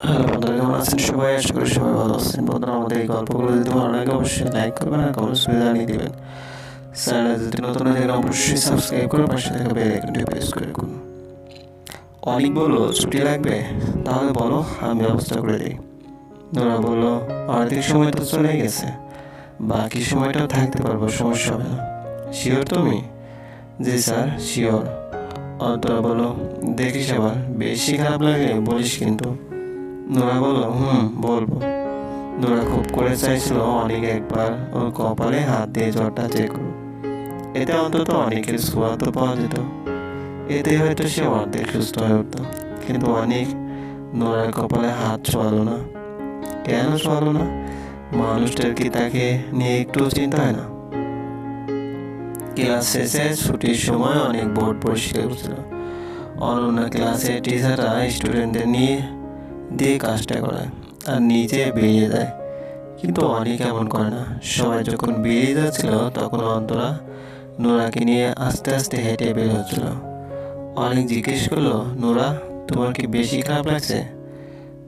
Hello বন্ধুরা, কেমন আছেন সবাই? আশা করি সবাই ভালো আছেন। বন্ধুরা, আমাদের এই গল্পগুলো যদি ভালো লাগে, অবশ্যই লাইক করবেন আর কমেন্টস করে জানিয়ে দেবেন। চ্যানেলে যদি নতুন হয়ে অবশ্যই সাবস্ক্রাইব করে পাশে থাকা বেল আইকনটি প্রেস করে রাখুন। অনেক বলল ছুটি লাগবে? তাহলে বলো, আমি ব্যবস্থা করে দিই। নোরা বলল অর্ধেক সময় তো চলে গেছে। বাকি সময়টাও থাকতে পারব, সমস্যা হবে না। শিওর তুমি? জি, স্যার শিওর অন্তরা, বলো, দেখিস আবার। বেশি খারাপ লাগলে বলিস কিন্তু। নোরা বলল হুম, বলব। নোরা খুব করে চাইছিল অনেক একবার, ওর কপালে হাত দিয়ে জ্বরটা চেক এতে অন্তত অনেকের ছোঁয়া তো পাওয়া যেত। এতে হয়তো সে অর্ধেক সুস্থ হয়ে উঠতো। কিন্তু অনেক নোরার কপালে হাত ছোঁয়ালো না। কেন ছোঁয়ালো না? মানুষটার কি তাকে নিয়ে একটু চিন্তা হয় না? ক্লাস শেষে ছুটির সময় অনেক বোর্ড পরিষ্কার করছিল। অনন্যা ক্লাসে টিচাররা স্টুডেন্টদের নিয়ে দিয়ে কাজটা করায় আর নিজে বেরিয়ে যায়। কিন্তু অনেক এমন করে না। সবাই যখন বেরিয়ে যাচ্ছিল, তখন অন্তরা নোরাকে নিয়ে আস্তে আস্তে হেঁটে বের হচ্ছিল। অনেক জিজ্ঞেস করল, নোরা, তোমার কি বেশি খারাপ লাগছে?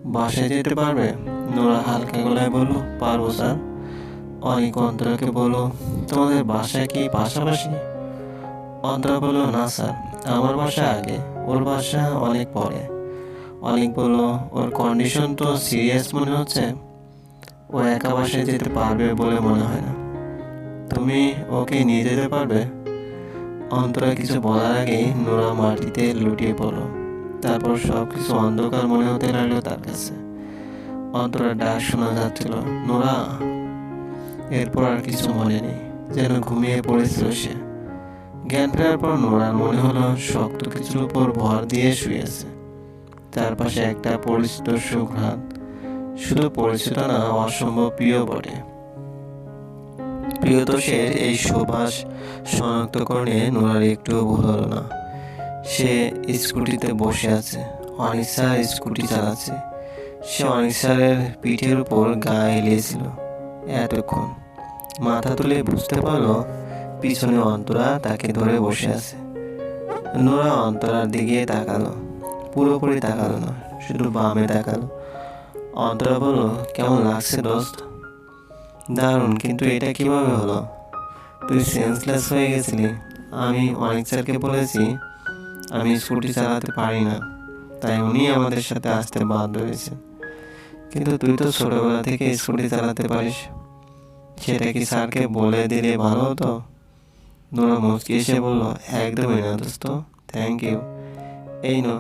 বাসায় যেতে পারবে? নোরা হালকা গলায় বলল, পারব, স্যার। অনেক অন্তরাকে বলো তোমাদের বাসায় কি পাশাপাশি? অন্তরা বলল, না, স্যার, আমার বাসা আগে। ওর বাসা অনেক পরে। অনেক বলল ওর কন্ডিশন তো সিরিয়াস মনে হচ্ছে। ও একা বাসায় যেতে পারবে বলে মনে হয় না। তুমি ওকে নিয়ে যেতে পারবে। অন্তরা কিছু বলার আগেই নোরা মাটিতে লুটিয়ে পড়ল। তারপর সব কিছু অন্ধকার মনে হতে লাগল তার কাছে। অন্তরা ডাক শোনা যাচ্ছিল, নোরা! এরপর আর কিছু মনে নেই, যেন ঘুমিয়ে পড়েছিল সে। জ্ঞান ফেরার পর নোরার মনে হলো, শক্ত কিছুর উপর ভর দিয়ে শুয়েছে তার পাশে একটা পরিচিত সুঘ্রাণ। শুধু পরিচিত না, অসম্ভব প্রিয় বটে। প্রিয়তোষের এই সুবাস শনাক্তকরণে নোরার একটু ভুল হলো না। সে স্কুটিতে বসে আছে অনিক স্যার স্কুটি চালাচ্ছে। সে অনিক স্যারের পিঠের উপর গা এলিয়েছিল এতক্ষণ মাথা তুলে বুঝতে পারল, পিছনে অন্তরা তাকে ধরে বসে আছে। নোরা অন্তরার দিকে তাকালো। পুরোপুরি তাকালো না, শুধু বামে তাকালো অন্তরা বলল, কেমন লাগছে দোস্ত? দারুণ, কিন্তু এটা কীভাবে হলো? তুই সেন্সলেস হয়ে গেছিলি। আমি অনেক স্যারকে বলেছি, আমি স্কুটি চালাতে পারি না। তাই উনি আমাদের সাথে আসতে বাধ্য হয়েছে। কিন্তু তুই তো ছোটোবেলা থেকে স্কুটি চালাতে পারিস। সেটা কি স্যারকে বলে দিলে ভালো হতো? নোরা মুচকি এসে বলল, একদমই না দোস্ত থ্যাংক ইউ এই নো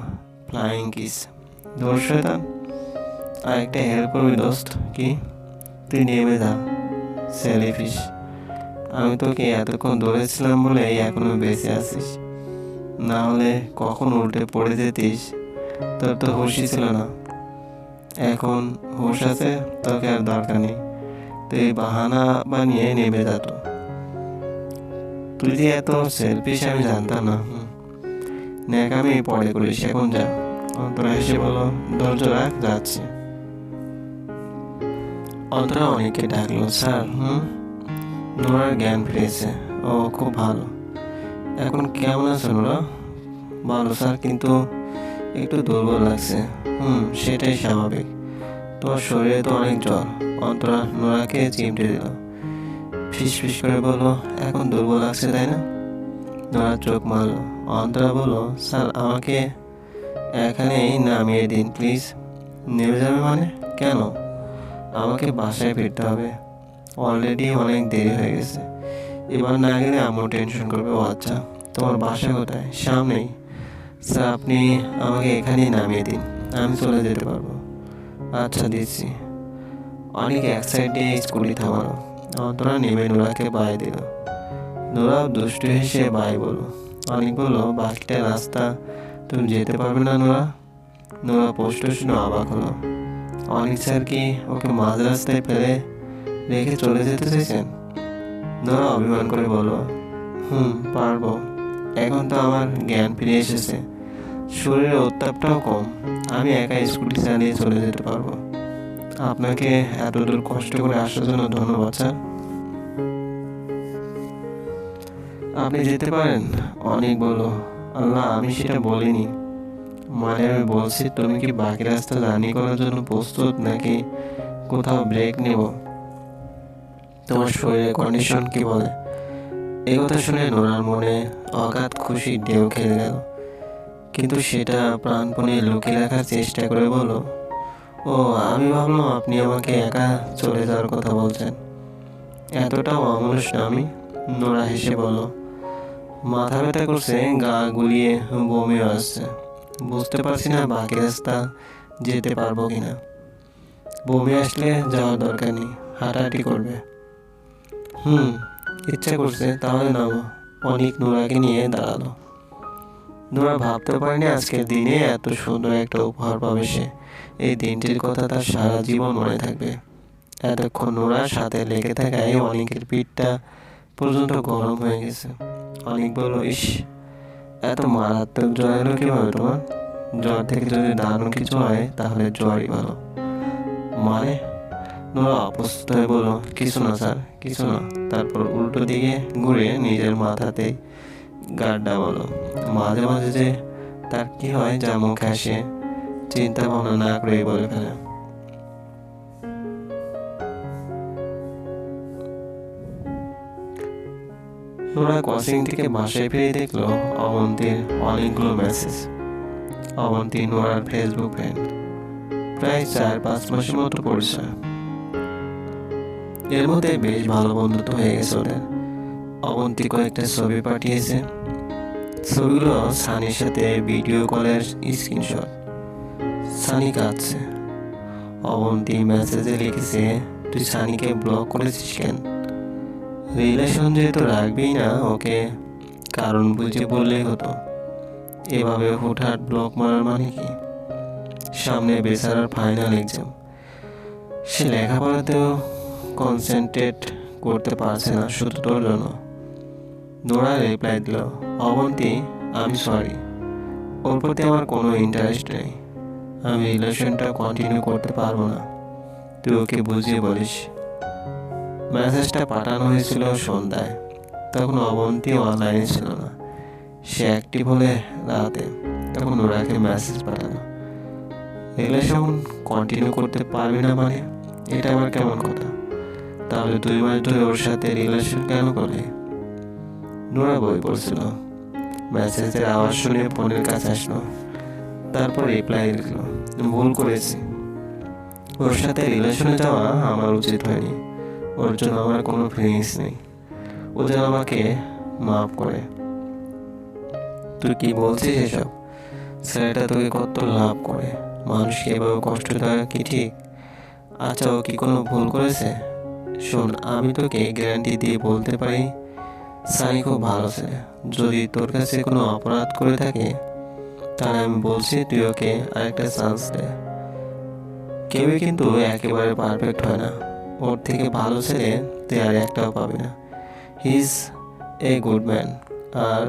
ফ্লাইং কিস ধর শয়তান একটা হেল্প করবি দোস্ত, কি? তুই নেমে যা সেলিফিস আমি তোকে এতক্ষণ ধরেছিলাম বলে এখনও বেঁচে আছিস। না হলে কখন উল্টে পড়ে যেতিস? তোর তো হুশই ছিল না। এখন হুশ আছে, তোকে আর দরকার নেই। তুই বাহানা বানিয়ে নেমে যা তুই যে এত সেলফিশ আমি জানতাম না। ন্যাকামি পরে করিস এখন যা অন্তরা এসে বলো ধৈর্য রাখ, যাচ্ছে। অন্তরা অনেককে ডাকলো, স্যার, হুম? নোরার জ্ঞান ফিরেছে, ও, খুব ভালো। এখন কেমন আছে নোরা? ভালো, স্যার, কিন্তু একটু দুর্বল লাগছে। হুম, সেটাই স্বাভাবিক। তোমার শরীরে তো অনেক জ্বর। অন্তরা নোরাকে চিমটে দিল। ফিস ফিস করে বলল, এখন দুর্বল লাগছে, তাই না? নোরা চোখ মারলো অন্তরা বলল, স্যার, আমাকে এখানেই নামিয়ে দিন, প্লিজ। নেমে যাবে মানে? কেন? আমাকে বাসায় ফিরতে হবে। অলরেডি অনেক দেরি হয়ে গেছে। এবার না গেলে আম্মু টেনশন করবে, ও আচ্ছা। তোমার বাসা কোথায়? সামনেই। স্যার, আপনি আমাকে এখানেই নামিয়ে দিন। আমি চলে যেতে পারব। আচ্ছা দিচ্ছি। অনেক এক সাইড স্কুটি থামালো। অন্তরা নেমে নোরাকে বাই দিল। নোরাও দুষ্টু হেসে বাই বলল অনেক বলল বাকিটা রাস্তা। তুমি যেতে পারবে না নোরা। নোরা পোস্ট শুনে অবাক হলো। অনেক স্যার কি ওকে মাঝ রাস্তায় ফেলে রেখে চলে যেতে চাইছেন? নোরা অভিমান করে বলো, হুম, পারব। এখন তো আমার জ্ঞান ফিরে এসেছে। শরীরের উত্তাপটাও কম। আমি একা স্কুটি চালিয়ে চলে যেতে পারব। আপনাকে এত দূর কষ্ট করে আসার জন্য ধন্যবাদ, স্যার। আপনি যেতে পারেন? অনেক বলো। আল্লাহ, আমি সেটা বলিনি। মানে আমি বলছি, তুমি কি বাকি রাস্তা জার্নি করার জন্য প্রস্তুত, নাকি কোথাও ব্রেক নেব? তোমার শরীরের কন্ডিশন কি বলে? এই কথা শুনে নোরার মনে অগাধ খুশি ঢেউ খেলে গেল। কিন্তু সেটা প্রাণপণে লুকিয়ে রাখার চেষ্টা করে বলো ও, আমি ভাবলাম আপনি আমাকে একা চলে যাওয়ার কথা বলছেন। এতটাও অমানুষ আমি? নোরা হেসে বলো মাথা ব্যথা করছে, গা গুলিয়ে বমিও আসছে। বুঝতে পারছি না বাকি রাস্তা যেতে পারব কিনা। বমি আসলে যাওয়ার দরকার নেই, হাঁটাহাঁটি করবে। হুম, ইচ্ছা করছে, তাহলে নামো। অনেক নোরাকে নিয়ে দাঁড়াল। নোরা ভাবতে পারেনি আজকের দিনে এত সুন্দর একটা উপহার পাবে সে। এই দিনটির কথা তার সারা জীবন মনে থাকবে। এতক্ষণ নোরার সাথে লেগে থাকায় অনেকের পিঠটা পর্যন্ত গরম হয়ে গেছে। অনেক বলল, ইস, এত মারাত্মক জ্বর এলো কীভাবে তোমার? জ্বর থেকে যদি দারুণ কিছু হয়, তাহলে জ্বরই ভালো। মানে? নোরা অপ্রস্তুত হয়ে কিছু না স্যার, কিছু না। তারপর উল্টো দিকে ঘুরে নিজের মাথাতে গাড্ডা বলো মাঝে মাঝে যে তার কি হয়, যা মুখে আসে, চিন্তা ভাবনা না করেই বলে ফেলে। নোরা ক্রসিং থেকে বাসায় ফিরে দেখল অবন্তীর অনেকগুলো মেসেজ অবন্তী নোরার ফেসবুক ফ্রেন্ড প্রায় চার পাঁচ মাসের মতো পরিচয় এর মধ্যে বেশ ভালো বন্ধুত্ব হয়ে গেছে ওদের। অবন্তী কয়েকটা ছবি পাঠিয়েছে। ছবিগুলো সানির সাথে ভিডিও কলের স্ক্রিনশট সানি কাঁদছে। অবন্তী মেসেজে লিখেছে, তুই সানিকে ব্লক করেছিস কেন? রিলেশন যেহেতু রাখবেই না, ওকে কারণ বুঝে বললেই হতো। এভাবে হুটহাট ব্লক মারার মানে কি? সামনে বেচারার ফাইনাল এক্সাম সে লেখাপড়াতেও কনসেন্ট্রেট করতে পারছে না, শুধু তোর জন্য। নোরা রিপ্লাই দিল, অবন্তী, আমি সরি ওর প্রতি আমার কোনো ইন্টারেস্ট নেই। আমি রিলেশনটা কন্টিনিউ করতে পারব না। তুই ওকে বুঝিয়ে বলিস। মেসেজটা পাঠানো হয়েছিল সন্ধ্যায়। তখন অবন্তী অনলাইনে ছিল না। সে অ্যাক্টিভ হলে রাতে। তখন ওরাকে মেসেজ পাঠানো রিলেশন কন্টিনিউ করতে পারবি না মানে? এটা আবার কেমন কথা? তাহলে দুই মাস ধরে ওর সাথে রিলেশন কেন করলি? নোরা বই পড়ছিল। মেসেজের আওয়াজ শুনে ফোনের কাছে আসলো। তারপর রিপ্লাই লিখলো ভুল করেছি। ওর সাথে রিলেশনে যাওয়া আমার উচিত হয়নি। ওর জন্য আমার কোনো ফিলিংস নেই। ও যেন আমাকে মাফ করে। তুই কি বলছিস এসব? ছেলেটা তোকে কত লাভ করে। মানুষকে এভাবে কষ্ট দেওয়া কি ঠিক? আচ্ছা ও কি কোনো ভুল করেছে? শোন, আমি তোকে গ্যারান্টি দিয়ে বলতে পারি, সানি খুব ভালো ছেলে। যদি তোর কাছে কোনো অপরাধ করে থাকে, তাহলে আমি বলছি তুই ওকে আরেকটা চান্স দে। কেউই কিন্তু একেবারে পারফেক্ট হয় না। ওর থেকে ভালো ছেলে তুই আর একটাও পাবি না। He is a good man আর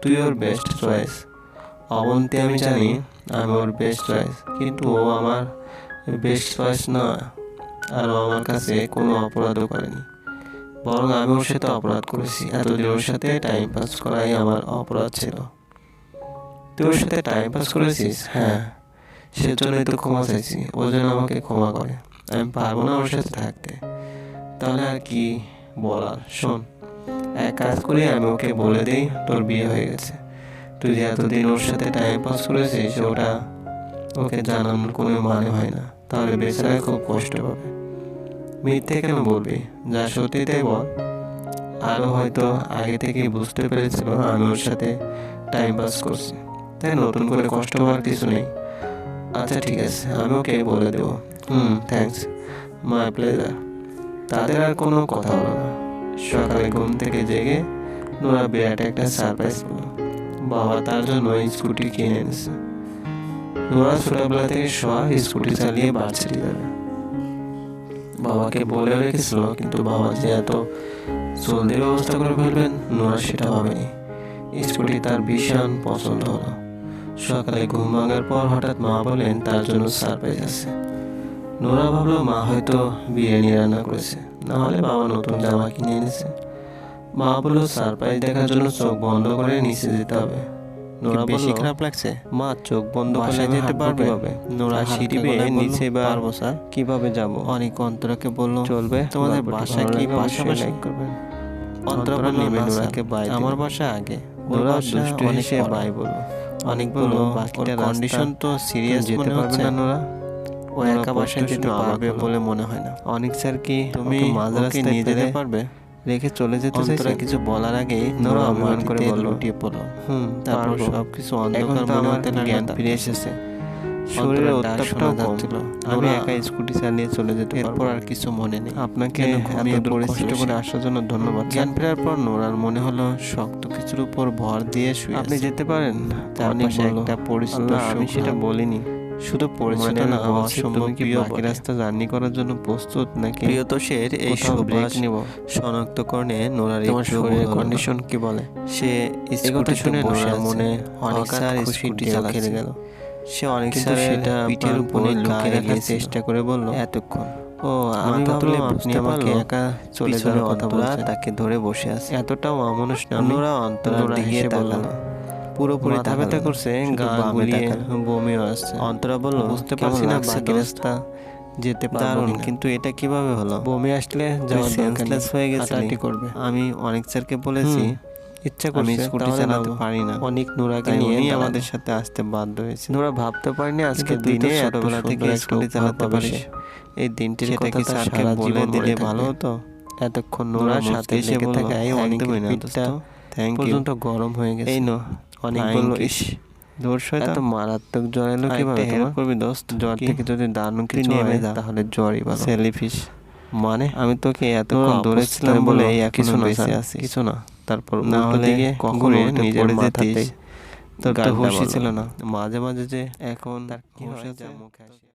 তুই ওর বেস্ট চয়েস অবন্তি, আমি জানি আমি ওর বেস্ট চয়েস কিন্তু ও আমার বেস্ট চয়েস না, আর ও আমার কাছে কোনো অপরাধও করেনি। বরং আমি ওর সাথে অপরাধ করেছি, এতদিন ওর সাথে টাইম পাস করাই আমার অপরাধ ছিল। তুই ওর সাথে টাইম পাস করেছিস? হ্যাঁ। সেজন্যই তো ক্ষমা চাইছি, ও যেন আমাকে ক্ষমা করে। আমি পারব না ওর সাথে থাকতে। তাহলে আর কি বলার? শোন, এক কাজ করি, আমি ওকে বলে দিই তোর বিয়ে হয়ে গেছে। তুই যে এতদিন ওর সাথে টাইম পাস করেছিস, ওটা ওকে জানানোর কোনো মানে হয় না। তাহলে বেচারা খুব কষ্ট পাবে। মিথ্যে কেন বলবি? যা সত্যি তাই বল। আরও হয়তো আগে থেকেই বুঝতে পেরেছিল আমি ওর সাথে টাইম পাস করছি। তাই নতুন করে কষ্ট হওয়ার কিছু নেই। আচ্ছা ঠিক আছে, আমি ওকে বলে দেবো। হুম থ্যাঙ্কস মাই প্লেজার তাদের আর কোনো কথা হলো না। সকালে ঘুম থেকে জেগে নোরা বিরাট একটা সারপ্রাইজ পেল। বাবা তার জন্য স্কুটি কিনে এনেছে। নোরা ছোটবেলা থেকে সব স্কুটি চালিয়ে বাড়ছে যাবে। বাবাকে বলে রেখেছিল, কিন্তু বাবা যে এত জলদি ব্যবস্থা করে ফেলবেন, নোরা সেটা ভাবেনি। স্কুটি তার ভীষণ পছন্দ হলো। সকালে ঘুম ভাঙার পর হঠাৎ মা বলেন, তার জন্য সারপ্রাইজ আছে। নোরা ভাবলো মা হয়তো বিরিয়ানি রান্না করেছে। না হলে বাবা নতুন জামা কিনে এনেছে। মা বলল সারপ্রাইজ দেখার জন্য চোখ বন্ধ করে নিচে যেতে হবে। নোরা বেশি খারাপ লাগছে? মা চোখ বন্ধ করে যেতে পারবে? কীভাবে? নোরা সিঁড়ি বেয়ে নিচে বা পারব স্যার। কীভাবে যাব? অনেক অন্তরাকে বলল চলবে? তোমাদের বাসা কি পাশাপাশি করবেন। অন্তরা বলল নেমে নোরাকে বাই আমার বাসা আগে। নোরা দুষ্টু অনেক হেসে পরে। বাই বলল। অনেক বলল, বাকিটা কন্ডিশন তো সিরিয়াস যেতে পারবে না নোরা? ও একা বাসায় প্রশ্ন যেতে পারবে বলে মনে হয় না। অনেক স্যার কি তুমি তুমি মাঝ নিয়ে যেতে পারবে? রেখে চলে যেতে চাইছেন কিছু বলার আগেই নোরা অভিমান করে বলল, লুটিয়ে পড়ল হুম তারপর পারব। সবকিছু অন্ধকার মনে হতে জ্ঞান ফিরে এসেছে। শোনা উত্তাপটাও যাচ্ছিল। আমি একা স্কুটি চালিয়ে চলে যেতে এরপর আর কিছু মনে নেই। আপনাকে যেন এত কষ্ট করে আসার জন্য ধন্যবাদ জ্ঞান ফেরার পর নোরার মনে হলো শক্ত কিছুর উপর ভর দিয়ে শুয়ে আপনি যেতে পারেন? চারপাশে অনেক একটা পরিচিত আমি সেটা বলিনি। শুধু পরিচিত না বলছি, অসম্ভব কি প্রিয় বাকি রাস্তা জার্নি করার জন্য প্রস্তুত নাকি? প্রিয়তোষের এই নিব। শনাক্তকরণে নোরার তোমার শরীরের কন্ডিশন কি বলে? সে স্কুটিতে শুনে নোরার মনে অনেক স্যার স্কুটি খেলে গেল। সে অনেক স্যারের সেটা পিঠের উপরে লুকিয়ে রাখার চেষ্টা করে বলল এতক্ষণ। ও আমি আমি ভাবলে ভাবলাম আপনি আমাকে একা চলে যাওয়ার কথা বলছেন তাকে ধরে বসে আছে। এতটাও অমানুষ না নোরা অন্তরার দিকে হেসে তাকালো। পুরোপুরি মাথা ব্যথা করছে গা গুলিয়ে। বমিও আসছে। অন্তরা বলল বুঝতে পারছি না বাকি রাস্তা যেতে পারব দারুণ কিন্তু এটা কীভাবে হলো? বমি আসলে যাওয়ার সেন্সলেস হয়ে হাঁটাহাঁটি করবে। আমি অনেক স্যারকে বলেছি ইচ্ছা করছে স্কুটি চালাতে পারি না। অনেক নোরাকে নিয়ে আমাদের সাথে আসতে বাধ্য হয়েছে। নোরা ভাবতে পারিনি আজকে দিনে ছোটবেলা থেকে স্কুটি চালাতে। পারিস। এই দিনটির কথা কি স্যারকে বলে দিলে ভালো হতো। এতক্ষণ নোরা নোরা সাথে এসে লেগে বলল, থাকা এই অনেক পর্যন্ত গরম হয়ে গেছে। এই নো অনেক Thank বলল you. ইস দূর শয়তান। এত মারাত্মক জ্বর এলো কীভাবে হেল্প করবি দোস্ত। জ্বর থেকে যদি দারুণ কিছু হয় তাহলে জ্বরই ভালো। সেলিফিশ মানে? আমি তোকে এত এতক্ষণ দূরে ছিলাম বলে কিছু না স্যার, কিছু না। তারপর না হলে কখনো নিজের মাথাতেই তোর তো হুশই ছিল না। মাঝে মাঝে যে এখন তার কি? মুখে